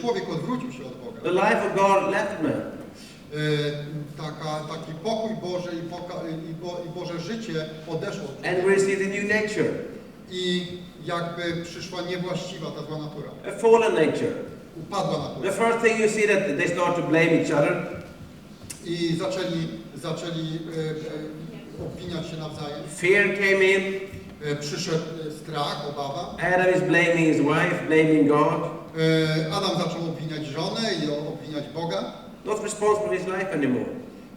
człowiek odwrócił się od Boga. the life of God left man. E, taka, taki pokój Boży i, poka, i, bo, i Boże życie odeszło. od And we receive the new nature, I jakby przyszła niewłaściwa ta zła natura. a fallen nature. Upadła natura. The first thing you see that they start to blame each other. I zaczęli, zaczęli e, e, obwiniać się nawzajem. Fear came in. E, przyszedł e, strach, obawa. Adam is blaming his wife, blaming God. E, Adam zaczął obwiniać żonę i obwiniać Boga. Not responsible his life anymore.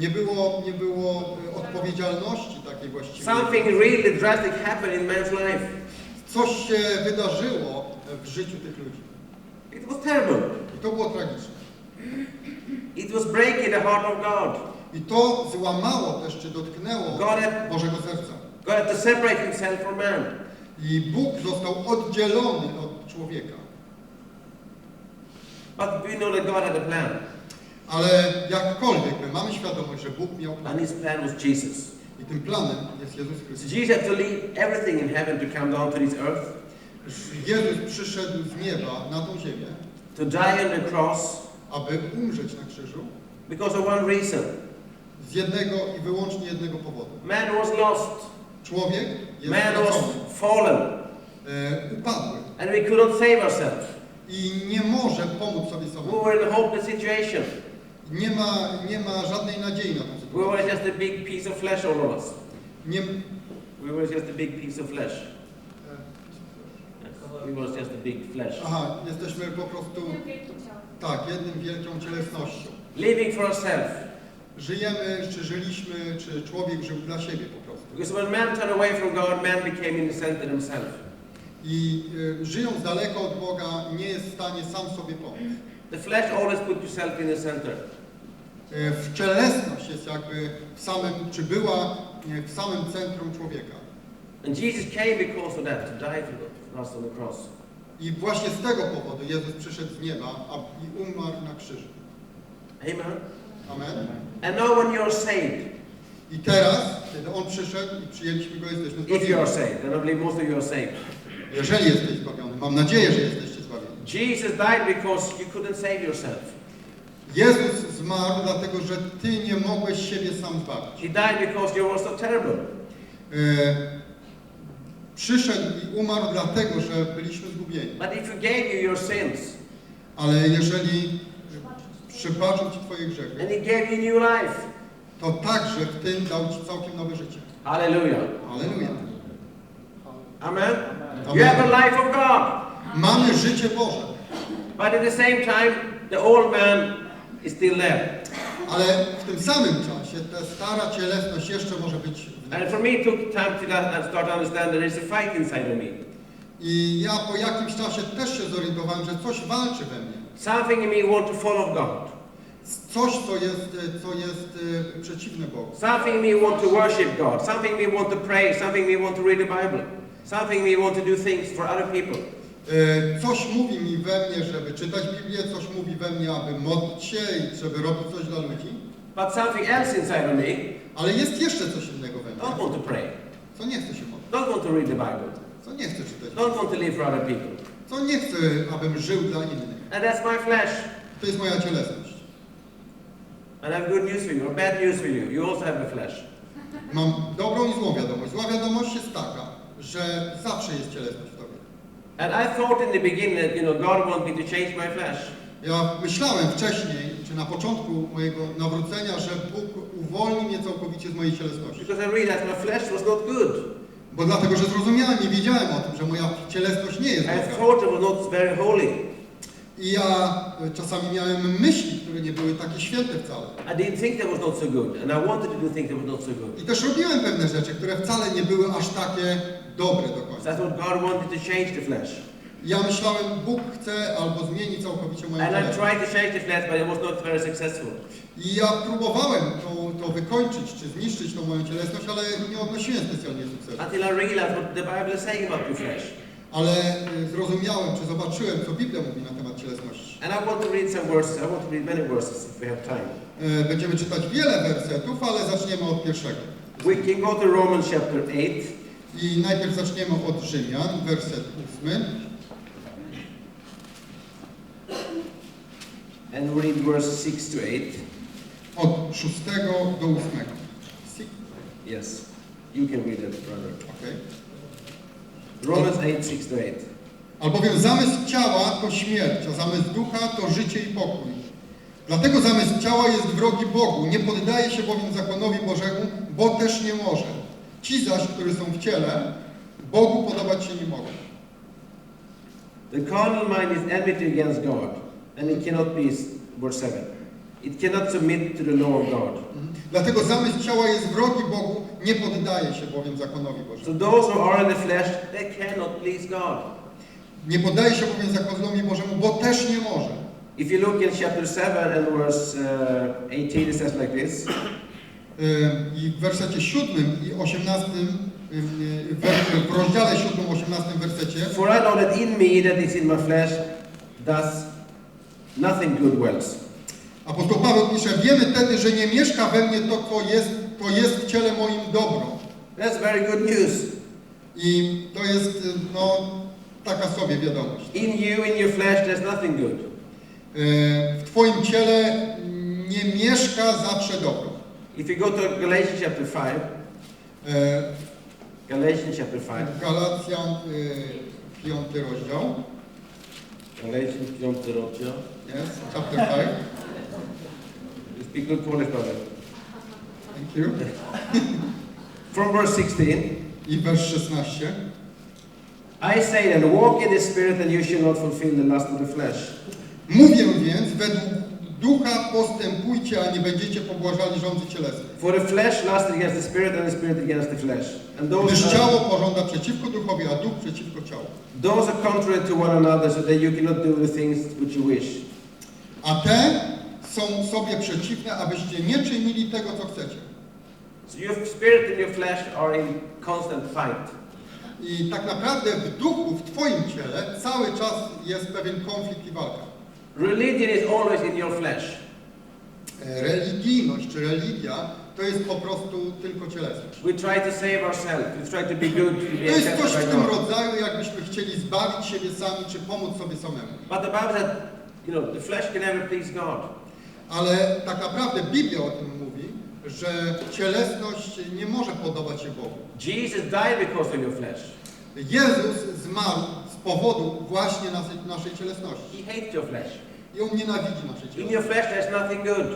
Nie było, nie było e, odpowiedzialności takiej właściwej. Something really drastic happened in man's life. Coś się wydarzyło w życiu tych ludzi. It was terrible. I to było tragiczne. It was breaking the heart of God. I to złamało też, czy dotknęło God had, Bożego serca. God had to separate himself from man. I Bóg został oddzielony od człowieka. But we know that God had a plan. Ale jakkolwiek my mamy świadomość, że Bóg miał plan. And his plan was Jesus. I tym planem jest Jezus Chrystus. Jesus had to leave everything in heaven to come down to this earth, Jezus przyszedł z nieba na tą ziemię, to die on the cross aby umrzeć na krzyżu because of one reason. z jednego i wyłącznie jednego powodu. Man was lost. Człowiek jest Man was fallen. e, upadły And we could not save ourselves. I nie może pomóc sobie We samemu. were in a hopeless situation. Nie ma, nie ma żadnej nadziei na tę We sytuację. were just a big piece of flesh, all of us. Nie, We were just a big piece of flesh. We was just a big flesh. aha, jesteśmy po prostu, tak, jednym wielką cielesnością. Living for ourselves. Żyjemy, czy żyliśmy, czy człowiek żył dla siebie po prostu. Because when man turned away from God, man became in the center himself. I y, żyjąc daleko od Boga, nie jest w stanie sam sobie pomóc. The flesh always put yourself in the center. Y, w cielesność jest jakby w samym, czy była y, w samym centrum człowieka. And Jesus came because of that, to die for us on the cross. I właśnie z tego powodu Jezus przyszedł z nieba a, i umarł na krzyżu. Amen. Amen. And now when you're saved, I teraz, kiedy On przyszedł i przyjęliśmy Go, jesteśmy if you zbawieni. are saved, and I believe most of you are saved, Jeżeli jesteś zbawiony, mam nadzieję, że jesteście zbawieni. Jesus died because you couldn't save yourself. Jezus zmarł dlatego, że Ty nie mogłeś siebie sam zbawić. He died because you were so terrible. E, przyszedł i umarł dlatego, że byliśmy zgubieni. But He forgave you your sins, Ale jeżeli przebaczył Ci Twoje grzechy, and He gave you new life. to także w tym dał Ci całkiem nowe życie. Hallelujah. Aleluja. Amen. You have the life of God. Mamy życie Boże, But at the same time, the old man is still there. ale w tym samym czasie ta stara cielesność jeszcze może być w. And for me, it took time to that- start to understand that there's a fight inside of me. I ja po jakimś czasie też się zorientowałem, że coś walczy we mnie. Something in me want to follow God. Coś, co jest, e, co jest e, przeciwne Bogu. Something in me want to worship God. Something in me want to pray. Something in me want to read the Bible. Something in me want to do things for other people. E, Coś mówi mi we mnie, żeby czytać Biblię, coś mówi we mnie, aby modlić się i żeby robić coś dla ludzi. But something else inside of me Ale jest jeszcze coś innego we don't mnie, want to pray. co nie chce się modlić, Don't want to read the Bible. co nie chce czytać, Don't want to live for other people. co nie chce, abym żył dla innych. And that's my flesh. To jest moja cielesność. And I have good news for you, or bad news for you. You also have a flesh. Mam dobrą i złą wiadomość. Zła wiadomość jest taka, że zawsze jest cielesność w tobie. And I thought in the beginning that, you know, God me to change my flesh. Ja myślałem wcześniej, czy na początku mojego nawrócenia, że Bóg uwolni mnie całkowicie z mojej cielesności. Because I realized my flesh was not good. Bo dlatego, że zrozumiałem i wiedziałem o tym, że moja cielesność nie jest I dobra. thought it was not very holy. I ja e, czasami miałem myśli, które nie były takie święte wcale. I didn't think that was not so good. And I wanted to do things that was not so good. I też robiłem pewne rzeczy, które wcale nie były aż takie dobre do końca. I thought God wanted to change the flesh. Ja myślałem, Bóg chce albo zmieni całkowicie moją And I tried to change the flesh, but it was not very successful. I ja próbowałem to, to wykończyć, czy zniszczyć tą moją cielesność, ale nie odnosiłem specjalnie sukcesu. Until I realized what the Bible is saying about the flesh. Ale y, zrozumiałem, czy zobaczyłem, co Biblia mówi na temat cielesności. And I want to read some verses. I want to read many verses if we have time. E, Będziemy czytać wiele wersetów, ale zaczniemy od pierwszego. We can go to Romans chapter 8. I najpierw zaczniemy od Rzymian, werset ósmy. and read verse 6 to 8. od 6 do 8. Six, Yes, you can read it, brother. okej. Romans 8, 6 to 8. Albowiem zamysł ciała to śmierć, a zamysł ducha to życie i pokój. Dlatego zamysł ciała jest wrogi Bogu, nie poddaje się bowiem zakonowi Bożemu, bo też nie może. Ci zaś, którzy są w ciele, Bogu podobać się nie mogą. The carnal mind is enmity against God, and it cannot be, verse 7. It cannot submit to the law of God. Dlatego zamysł ciała jest wrogi Bogu, nie poddaje się bowiem zakonowi Bożemu. So those who are in the flesh, they cannot please God. Nie poddaje się bowiem zakonowi Bożemu, bo też nie może. If you look in chapter 7 and verse uh, 18, it says like this. I w wersecie 7 i 18, ym, y, w- rozdziale 7, 18 wersecie For I know that in me, that is in my flesh, does nothing good wells. Apostoł Paweł pisze, wiemy wtedy, że nie mieszka we mnie to, co jest, to jest w ciele moim dobro. That's very good news. I to jest, y, no, taka sobie wiadomość. In you, in your flesh, there's nothing good. W Twoim ciele nie mieszka zawsze dobro. If you go to Galatians chapter 5, Y, Galatians chapter 5, Galacjan, y, piąty rozdział, Galatians 5 rozdział. yes, chapter 5, Speak good Polish, brother. thank you. From verse 16, I wers 16. I say that walk in the Spirit and you shall not fulfill the lust of the flesh. Mówię więc, według ducha postępujcie, a nie będziecie pobłażali rządzy cielesnej. For the flesh lusts against the Spirit and the Spirit against the flesh. And those Gdyż are, ciało pożąda przeciwko duchowi, a duch przeciwko ciału. those are contrary to one another so that you cannot do the things which you wish. A te są sobie przeciwne, abyście nie czynili tego, co chcecie. So your spirit and your flesh are in constant fight. I tak naprawdę w duchu, w Twoim ciele cały czas jest pewien konflikt i walka. Religion is always in your flesh. E, Religijność czy religia to jest po prostu tylko cielesność. We try to save ourselves. We try to be good, to jest coś w tym rodzaju, jakbyśmy chcieli zbawić siebie sami czy pomóc sobie samemu. But the Bible said, you know, the flesh can never please God. Ale tak naprawdę Biblia o tym mówi, że cielesność nie może podobać się Bogu. Jesus died because of your flesh. Jezus zmarł z powodu właśnie naszej, naszej cielesności. He hates your flesh. I On nienawidzi naszej In cielesności. your flesh, there's nothing good.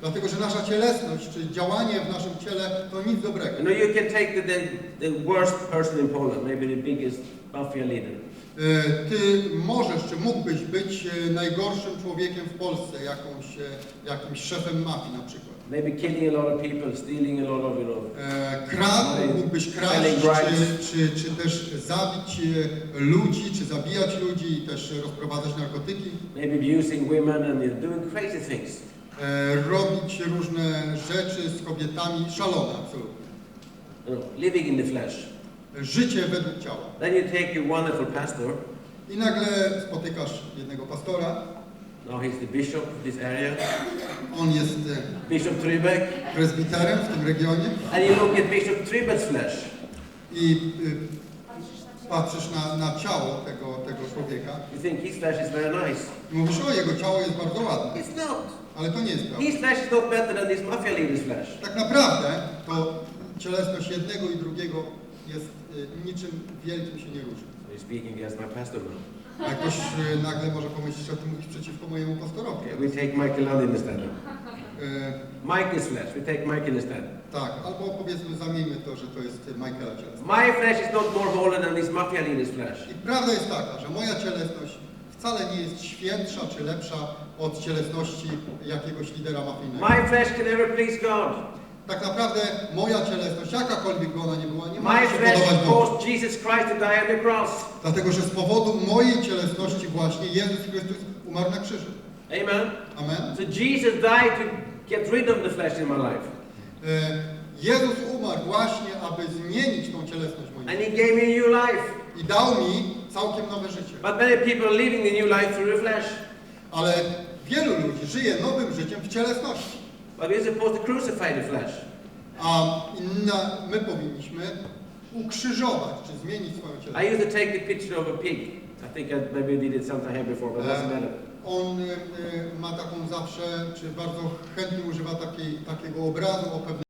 Dlatego, że nasza cielesność, czy działanie w naszym ciele to nic dobrego. You know, you can take the, the, the worst person in Poland, maybe the biggest mafia leader. E, Ty możesz, czy mógłbyś być e, najgorszym człowiekiem w Polsce, jakąś, e, jakimś szefem mafii na przykład. Maybe killing a lot of people, stealing a lot of, you know. Kradł, mógłbyś kraść, czy, czy, czy też zabić ludzi, czy zabijać ludzi i też rozprowadzać narkotyki. Maybe abusing women and doing crazy things. Robić różne rzeczy z kobietami, szalone absolutnie. Know, living in the flesh. Życie według ciała. Then you take your wonderful pastor. I nagle spotykasz jednego pastora, Now he's the bishop of this area, on jest e, Bishop Trübeck. prezbiterem w tym regionie And you look at Bishop Trübeck's flesh. i y, patrzysz na, na ciało tego, tego człowieka You think his flesh is very nice. i mówisz, o jego ciało jest bardzo ładne, It's not. ale to nie jest prawda. His flesh is not better than this mafia leader's flesh. Tak naprawdę to cielesność jednego i drugiego jest y, niczym wielkim się nie różni. So he's speaking against my pastor now. A Ktoś y, nagle może pomyśleć, że ty mówisz przeciwko mojemu pastorowi. Okay, we take Michael Lund instead. Y, Michael's flesh, we take Michael instead. tak, albo powiedzmy, zamieńmy to, że to jest Michaela cielesność. My flesh is not more holy than this mafia leader's flesh. I prawda jest taka, że moja cielesność wcale nie jest świętsza czy lepsza od cielesności jakiegoś lidera mafijnego. My flesh can never please God. Tak naprawdę moja cielesność, jakakolwiek by ona nie była, nie My może się flesh podobać Bogu. caused Jesus Christ to die on the cross. Dlatego, że z powodu mojej cielesności właśnie Jezus Chrystus umarł na krzyżu. Amen. Amen. So Jesus died to get rid of the flesh in my life. E, Jezus umarł właśnie, aby zmienić tą cielesność moją. And he gave me a new life. I dał mi całkiem nowe życie. But many people are living the new life through the flesh. Ale wielu ludzi żyje nowym życiem w cielesności. But we're supposed to crucify the flesh. A inna, my powinniśmy ukrzyżować, czy zmienić swoją I cielesność. used to take the picture of a pig. I think I maybe did it sometime here before, but it doesn't matter. on y, y, ma taką zawsze, czy bardzo chętnie używa takiej, takiego obrazu o pewnej